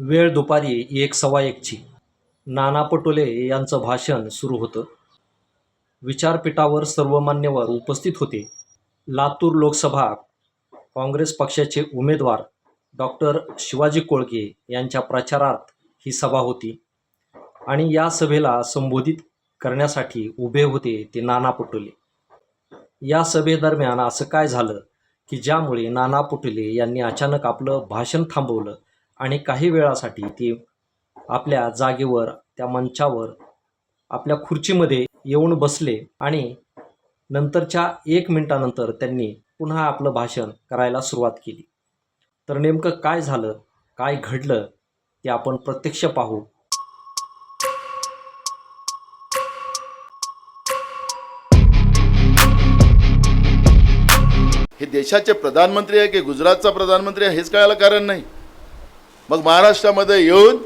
वेळ दुपारी एक सव्वा एकची. नाना पटोले यांचं भाषण सुरू होतं. विचारपीठावर सर्व मान्यवर उपस्थित होते. लातूर लोकसभा काँग्रेस पक्षाचे उमेदवार डॉक्टर शिवाजी कोळगे यांच्या प्रचारार्थ ही सभा होती आणि या सभेला संबोधित करण्यासाठी उभे होते ते नाना पटोले. या सभेदरम्यान असं काय झालं की ज्यामुळे नाना पटोले यांनी अचानक आपलं भाषण थांबवलं आणि काही वेळासाठी ते आपल्या जागेवर त्या मंचावर आपल्या खुर्चीमध्ये येऊन बसले आणि नंतरच्या एक मिनिटानंतर त्यांनी पुन्हा आपलं भाषण करायला सुरुवात केली. तर नेमकं काय झालं काय घडलं ते आपण प्रत्यक्ष पाहू. हे देशाचे प्रधानमंत्री आहे की गुजरातचा प्रधानमंत्री आहे हेच कळायला कारण नाही. मग महाराष्ट्रामध्ये येऊन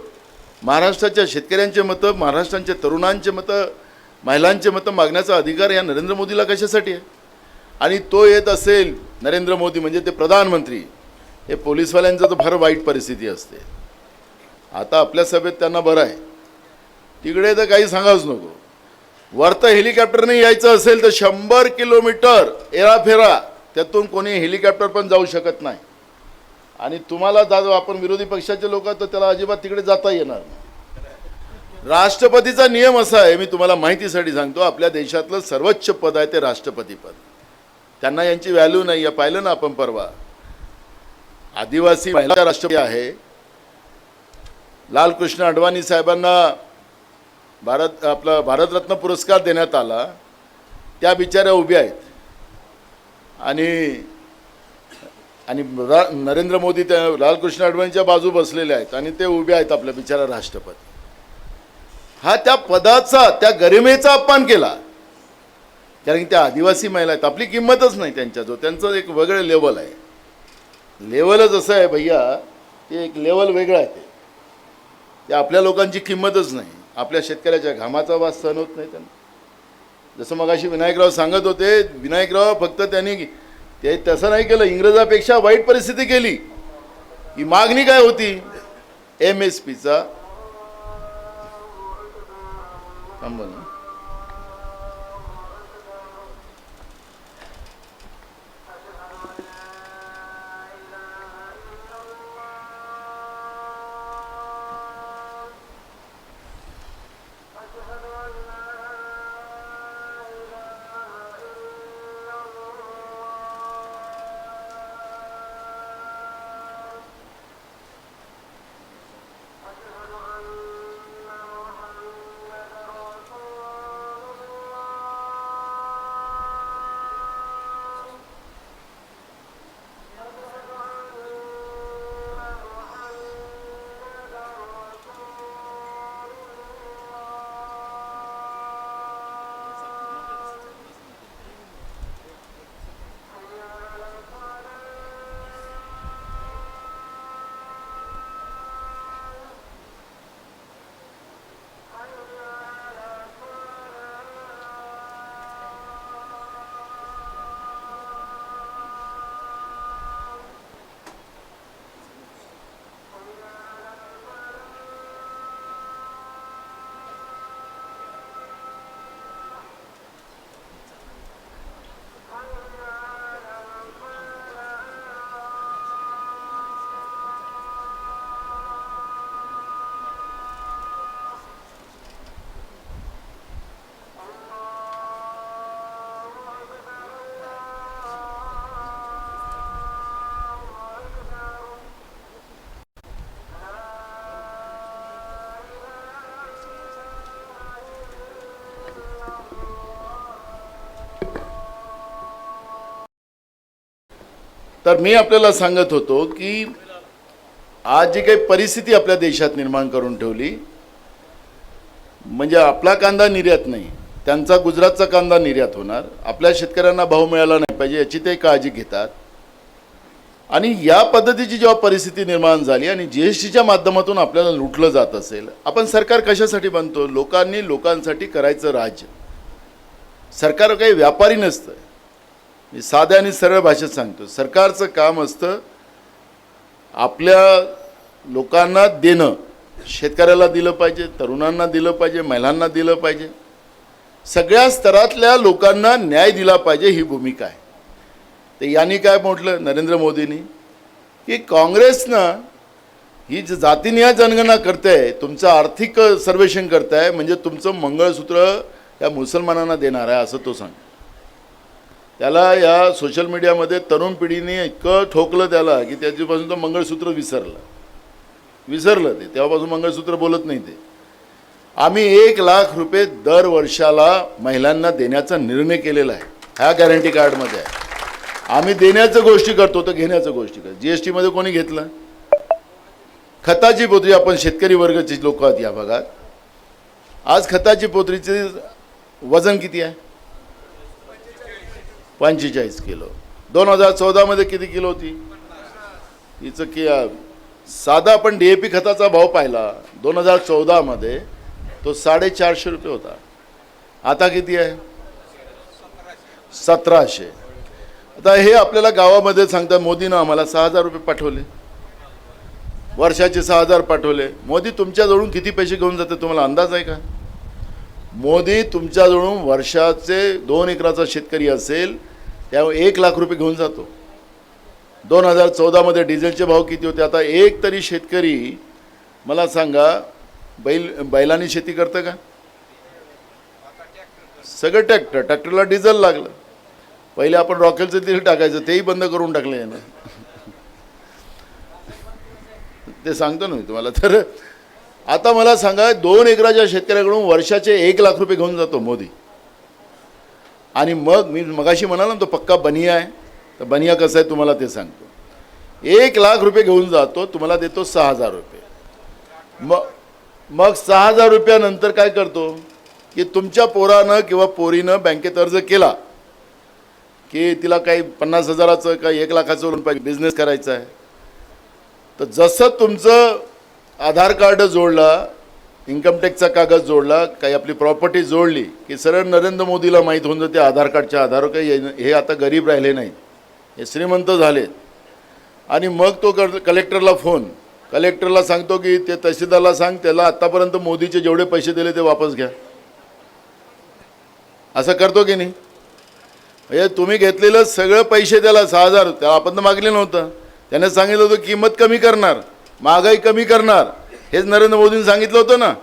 महाराष्ट्राच्या शेतकऱ्यांचे मतं महाराष्ट्रांच्या तरुणांचे मतं महिलांचे मतं मागण्याचा अधिकार या नरेंद्र मोदीला कशासाठी आहे? आणि तो येत असेल नरेंद्र मोदी म्हणजे ते प्रधानमंत्री हे पोलीसवाल्यांचं तर फार वाईट परिस्थिती असते. आता आपल्या सभेत त्यांना बरं आहे. तिकडे तर काही सांगाच नको. वरतं हेलिकॉप्टरने यायचं असेल तर शंभर किलोमीटर एराफेरा त्यातून कोणी हेलिकॉप्टर पण जाऊ शकत नाही. आणि तुम्हाला जाऊ आपण विरोधी पक्षाचे लोक तर त्याला अजिबात तिकडे जाता येणार नाही. राष्ट्रपतीचा नियम असा आहे मी तुम्हाला माहितीसाठी सांगतो आपल्या देशातलं सर्वोच्च पद आहे ते राष्ट्रपती पद. त्यांना यांची व्हॅल्यू नाही आहे पाहिलं ना आपण परवा. आदिवासी महिला राष्ट्रपती आहे. लालकृष्ण अडवाणी साहेबांना भारत आपला भारतरत्न पुरस्कार देण्यात आला. त्या बिचाऱ्या उभ्या आहेत. आणि आणि रा- नरेंद्र मोदी त्या लालकृष्ण अडवाणीच्या बाजू बसलेले आहेत आणि ते उभे आहेत आपल्या बिचारा राष्ट्रपती. हा त्या पदाचा त्या गरिमेचा अपमान केला. कारण की त्या आदिवासी महिला आहेत. आपली किंमतच नाही त्यांच्याजवळ. त्यांचं एक वेगळं लेवल आहे. लेवलच असं आहे भैया ते एक लेवल वेगळं आहे ते. ते आपल्या लोकांची किंमतच नाही. आपल्या शेतकऱ्याच्या घामाचा वास सहन होत नाही त्यांना. जसं मग अशी विनायकराव सांगत होते विनायकराव फक्त त्यांनी ते तसं नाही केलं. इंग्रजापेक्षा वाईट परिस्थिती केली. ही मागणी काय होती? एम एस पीचा ना तर मी आपल्याला सांगत होतो की आज जी काही परिस्थिती आपल्या देशात निर्माण करून ठेवली म्हणजे आपला कांदा निर्यात नाही त्यांचा गुजरातचा कांदा निर्यात होणार आपल्या शेतकऱ्यांना भाव मिळाला नाही पाहिजे याची ते काळजी घेतात. आणि या पद्धतीची जेव्हा परिस्थिती निर्माण झाली आणि जी एस टीच्या माध्यमातून आपल्याला लुटलं जात असेल आपण सरकार कशासाठी बनतो? लोकांनी लोकांसाठी करायचं राज्य. सरकार काही व्यापारी नसतं. मी साध्या आणि सरळ भाषेत सांगतो. सरकारचं काम असतं आपल्या लोकांना देणं. शेतकऱ्याला दिलं पाहिजे तरुणांना दिलं पाहिजे महिलांना दिलं पाहिजे. सगळ्या स्तरातल्या लोकांना न्याय दिला पाहिजे ही भूमिका आहे. तर यांनी काय म्हटलं नरेंद्र मोदींनी? की काँग्रेसनं ही जी जातीनिहाय जनगणना करते तुमचं आर्थिक सर्वेक्षण करताय म्हणजे तुमचं मंगळसूत्र या मुसलमानांना देणार आहे असं तो सांग त्याला या सोशल मीडियामध्ये तरुण पिढीने इतकं ठोकलं त्याला की त्याच्यापासून तो मंगळसूत्र विसरलं. विसरलं ते. तेव्हापासून मंगळसूत्र बोलत नाही ते. आम्ही एक लाख रुपये दर वर्षाला महिलांना देण्याचा निर्णय केलेला आहे. ह्या गॅरंटी कार्डमध्ये आहे. आम्ही देण्याचं गोष्टी करतो तर घेण्याचं गोष्टी करतो. जी एस टीमध्ये कोणी घेतलं? खताची पोत्री आपण शेतकरी वर्गाची लोक आहात या भागात. आज खताची पोत्रीचे वजन किती आहे? पंचेचाळीस किलो. दोन हजार चौदामध्ये किती किलो होती? हिचं की साधा आपण डी ए पी खताचा भाव पाहिला दोन हजार चौदामध्ये तो साडेचारशे रुपये होता. आता किती आहे? सतराशे. आता हे आपल्याला गावामध्ये सांगतात मोदीनं आम्हाला सहा हजार रुपये पाठवले. वर्षाचे सहा हजार पाठवले. मोदी तुमच्याजवळून किती पैसे घेऊन जाते तुम्हाला अंदाज आहे का? मोदी तुमच्याजवळून वर्षाचे दोन एकराचा शेतकरी असेल त्यावर एक लाख रुपये घेऊन जातो. दोन हजार चौदामध्ये डिझेलचे भाव किती होते? आता एक तरी शेतकरी मला सांगा बैल बैलांनी शेती करतं का? सगळं ट्रॅक्टर ट्रॅक्टरला डिझेल लागलं. पहिले आपण रॉकेलचं तेल टाकायचं तेही बंद करून टाकलं यानं. ते सांगतो ना मी तुम्हाला तर आता मला सांगा दोन एकराच्या शेतकऱ्याकडून वर्षाचे एक लाख रुपये घेऊन जातो मोदी. आणि मग मी मगाशी म्हणाला ना तो पक्का बनिया आहे. तर बनिया कसं आहे तुम्हाला ते सांगतो. एक लाख रुपये घेऊन जातो तुम्हाला देतो सहा हजार रुपये. मग मग सहा हजार रुपयानंतर काय करतो? की तुमच्या पोरानं किंवा पोरीनं बँकेत अर्ज केला की तिला काही पन्नास हजाराचं काही एक लाखाचं लोन पाहिजे बिझनेस करायचा आहे. तर जसं तुमचं आधार कार्ड जोडला इन्कम टॅक्सचा कागद जोडला काही आपली प्रॉपर्टी जोडली की सरळ नरेंद्र मोदीला माहीत होऊन जाते आधार कार्डच्या आधार काही हे- हे आता गरीब राहिले नाही. हे श्रीमंत झालेत. आणि मग तो कर कलेक्टरला फोन कलेक्टरला सांगतो की ते तहसीलदारला सांग त्याला आत्तापर्यंत मोदीचे जेवढे पैसे दिले ते वापस घ्या. असं करतो की नाही? म्हणजे तुम्ही घेतलेलं सगळं पैसे त्याला सहा हजार त्याला आपण तर मागले नव्हतं. त्याने सांगितलं होतं किंमत कमी करणार. महागाई कमी करणार. हेच नरेंद्र मोदींनी सांगितलं होतं ना.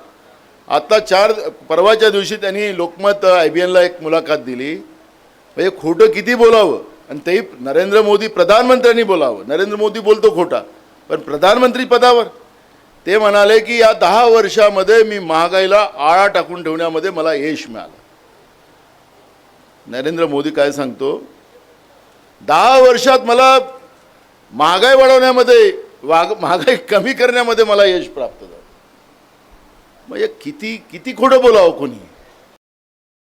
आत्ता चार परवाच्या दिवशी त्यांनी लोकमत आय बी एनला एक मुलाखत दिली. म्हणजे खोटं किती बोलावं? आणि तेही नरेंद्र मोदी प्रधानमंत्र्यांनी बोलावं. नरेंद्र मोदी बोलतो खोटा पण प्रधानमंत्री पदावर. ते म्हणाले की या दहा वर्षामध्ये मी महागाईला आळा टाकून ठेवण्यामध्ये मला यश मिळालं. नरेंद्र मोदी काय सांगतो? दहा वर्षात मला महागाई वाढवण्यामध्ये वाग महागाई कमी करण्यामध्ये मला यश प्राप्त झालं. म्हणजे किती किती खोटं बोलावं कोणी?